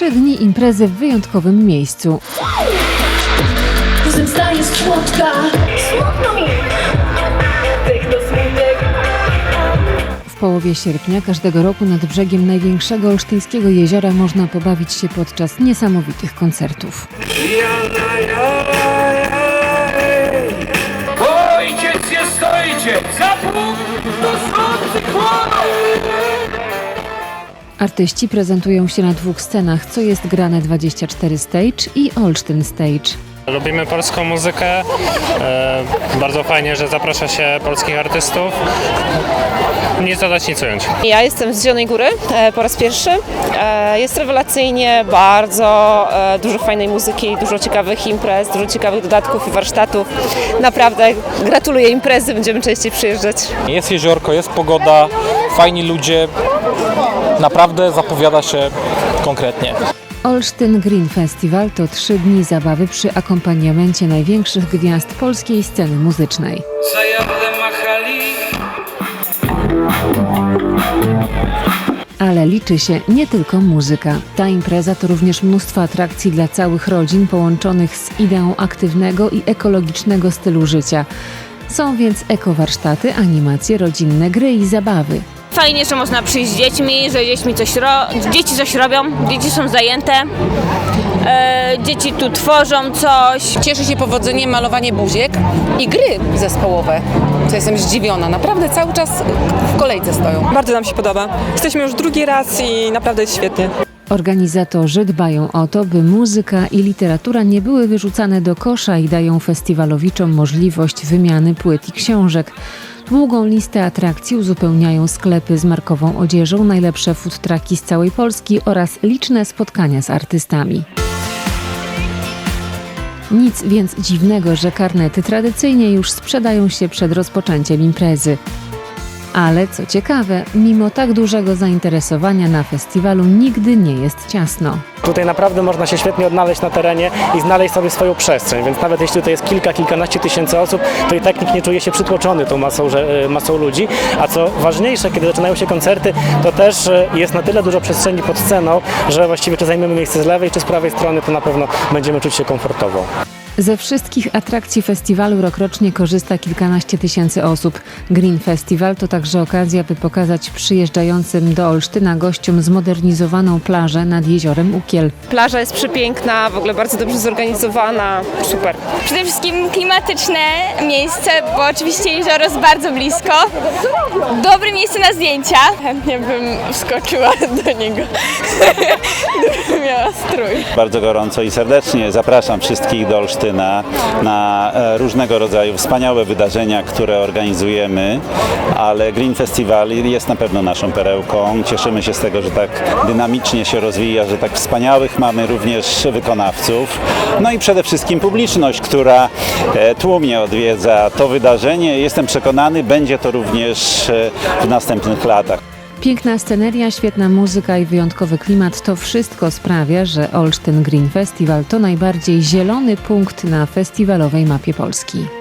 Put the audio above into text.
Trzy dni imprezy w wyjątkowym miejscu. Zemsta jest słodka W połowie sierpnia każdego roku nad brzegiem największego olsztyńskiego jeziora można pobawić się podczas niesamowitych koncertów. Ojciec Artyści prezentują się na dwóch scenach, co jest grane 24 Stage i Olsztyn Stage. Lubimy polską muzykę. E, bardzo fajnie, że zaprasza się polskich artystów. Nic dodać, nic ująć. Ja jestem z Zielonej Góry e, po raz pierwszy. E, Jest rewelacyjnie, bardzo dużo fajnej muzyki, dużo ciekawych imprez, dużo ciekawych dodatków i warsztatów. Naprawdę gratuluję imprezy, będziemy częściej przyjeżdżać. Jest jeziorko, jest pogoda, fajni ludzie. Naprawdę zapowiada się konkretnie. Olsztyn Green Festival to trzy dni zabawy przy akompaniamencie największych gwiazd polskiej sceny muzycznej. Ale liczy się nie tylko muzyka. Ta impreza to również mnóstwo atrakcji dla całych rodzin połączonych z ideą aktywnego i ekologicznego stylu życia. Są więc ekowarsztaty, animacje, rodzinne gry i zabawy. Fajnie, że można przyjść z dziećmi, że dziećmi coś ro- dzieci coś robią, dzieci są zajęte, e, dzieci tu tworzą coś. Cieszy się powodzeniem malowanie buziek i gry zespołowe. Co jestem zdziwiona. Naprawdę cały czas w kolejce stoją. Bardzo nam się podoba. Jesteśmy już drugi raz i naprawdę jest świetnie. Organizatorzy dbają o to, by muzyka i literatura nie były wyrzucane do kosza i dają festiwalowiczom możliwość wymiany płyt i książek. Długą listę atrakcji uzupełniają sklepy z markową odzieżą, najlepsze food trucki z całej Polski oraz liczne spotkania z artystami. Nic więc dziwnego, że karnety tradycyjnie już sprzedają się przed rozpoczęciem imprezy. Ale co ciekawe, mimo tak dużego zainteresowania na festiwalu nigdy nie jest ciasno. Tutaj naprawdę można się świetnie odnaleźć na terenie i znaleźć sobie swoją przestrzeń, więc nawet jeśli tutaj jest kilka, kilkanaście tysięcy osób, to i tak nikt nie czuje się przytłoczony tą masą, e, masą ludzi. A co ważniejsze, kiedy zaczynają się koncerty, to też e, jest na tyle dużo przestrzeni pod sceną, że właściwie czy zajmiemy miejsce z lewej, czy z prawej strony, to na pewno będziemy czuć się komfortowo. Ze wszystkich atrakcji festiwalu rokrocznie korzysta kilkanaście tysięcy osób. Green Festival to także okazja, by pokazać przyjeżdżającym do Olsztyna gościom zmodernizowaną plażę nad jeziorem Ukiel. Plaża jest przepiękna, w ogóle bardzo dobrze zorganizowana, super. Przede wszystkim klimatyczne miejsce, bo oczywiście jezioro jest bardzo blisko. Dobre miejsce na zdjęcia. Chętnie bym wskoczyła do niego, gdybym miała strój. Bardzo gorąco i serdecznie zapraszam wszystkich do Olsztyna na e, różnego rodzaju wspaniałe wydarzenia, które organizujemy, ale Green Festival jest na pewno naszą perełką. Cieszymy się z tego, że tak dynamicznie się rozwija, że tak wspaniałych mamy również wykonawców. No i przede wszystkim publiczność, która e, tłumnie odwiedza to wydarzenie. Jestem przekonany, będzie to również e, w następnych latach. Piękna sceneria, świetna muzyka i wyjątkowy klimat to wszystko sprawia, że Olsztyn Green Festival to najbardziej zielony punkt na festiwalowej mapie Polski.